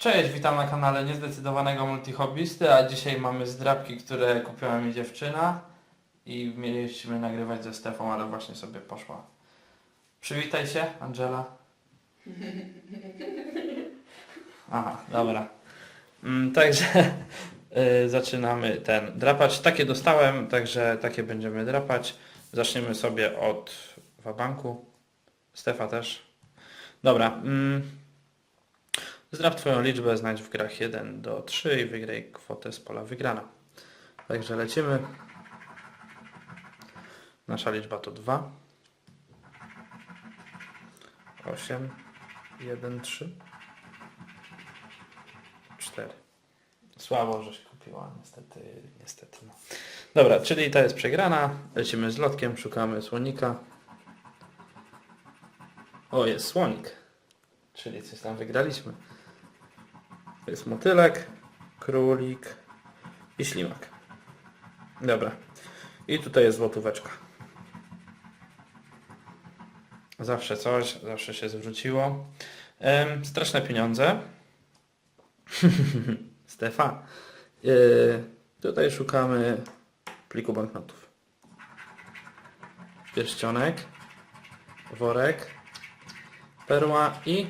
Cześć, witam na kanale Niezdecydowanego Multihobbysty, a dzisiaj mamy zdrabki, które kupiła mi dziewczyna i mieliśmy nagrywać ze Stefą, ale właśnie sobie poszła. Przywitaj się, Angela. Aha, dobra. Mm, także y, zaczynamy ten drapać. Takie dostałem, także takie będziemy drapać. Zaczniemy sobie od wabanku. Stefa też. Dobra. Mm, Zdrap Twoją liczbę, znajdź w grach 1 do 3 i wygraj kwotę z pola wygrana. Także lecimy. Nasza liczba to 2. 8, 1, 3, 4. Słabo, żeś kupiła, niestety, niestety. No. Dobra, czyli ta jest przegrana. Lecimy z lotkiem, szukamy słonika. O, jest słonik. Czyli coś tam wygraliśmy. To jest motylek, królik i ślimak. Dobra. I tutaj jest złotóweczka. Zawsze coś, zawsze się zwróciło. Em, straszne pieniądze. Stefa. Yy, tutaj szukamy pliku banknotów. Pierścionek, worek, perła i,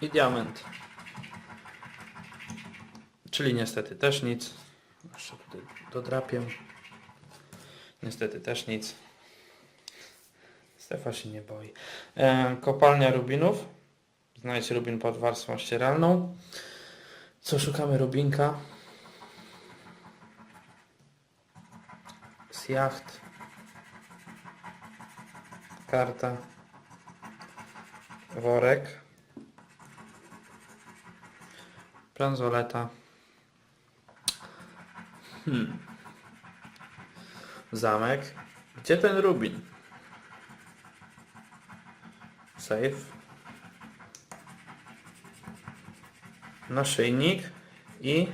i diament. Czyli niestety też nic. Jeszcze tutaj dodrapię. Niestety też nic. Stefa się nie boi. E, kopalnia rubinów. Znajdź rubin pod warstwą ścieralną. Co szukamy rubinka? Z jacht. Karta. Worek. Bransoleta. Hmm. Zamek. Gdzie ten rubin? Safe. Naszyjnik i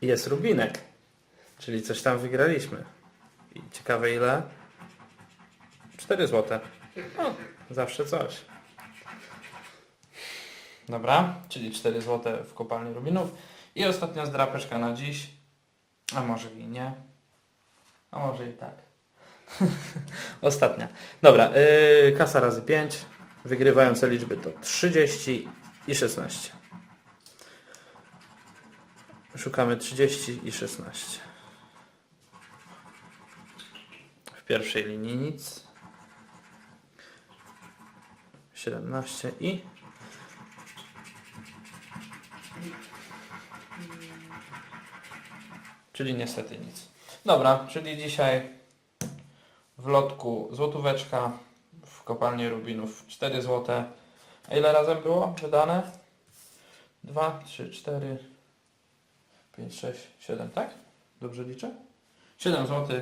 jest rubinek. Czyli coś tam wygraliśmy. I ciekawe ile? 4 złote. No, zawsze coś. Dobra, czyli 4 zł w kopalni Rubinów. I ostatnia zdrapeczka na dziś. A może i nie. A może i tak. ostatnia. Dobra, yy, kasa razy 5. Wygrywające liczby to 30 i 16. Szukamy 30 i 16. W pierwszej linii nic. 17 i Czyli niestety nic. Dobra, czyli dzisiaj w lotku złotóweczka, w kopalni Rubinów 4 złote. A ile razem było wydane? 2, 3, 4, 5, 6, 7, tak? Dobrze liczę? 7 zł.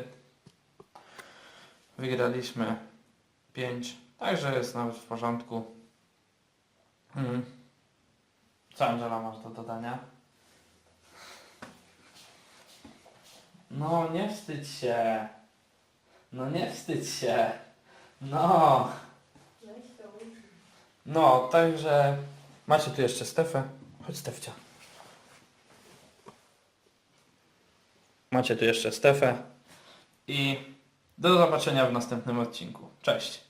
Wygraliśmy 5, także jest nawet w porządku. Mhm. Co Angela masz do dodania? No, nie wstydź się. No, nie wstydź się. No. No, także macie tu jeszcze Stefę. Chodź Stefcia. Macie tu jeszcze Stefę. I do zobaczenia w następnym odcinku. Cześć.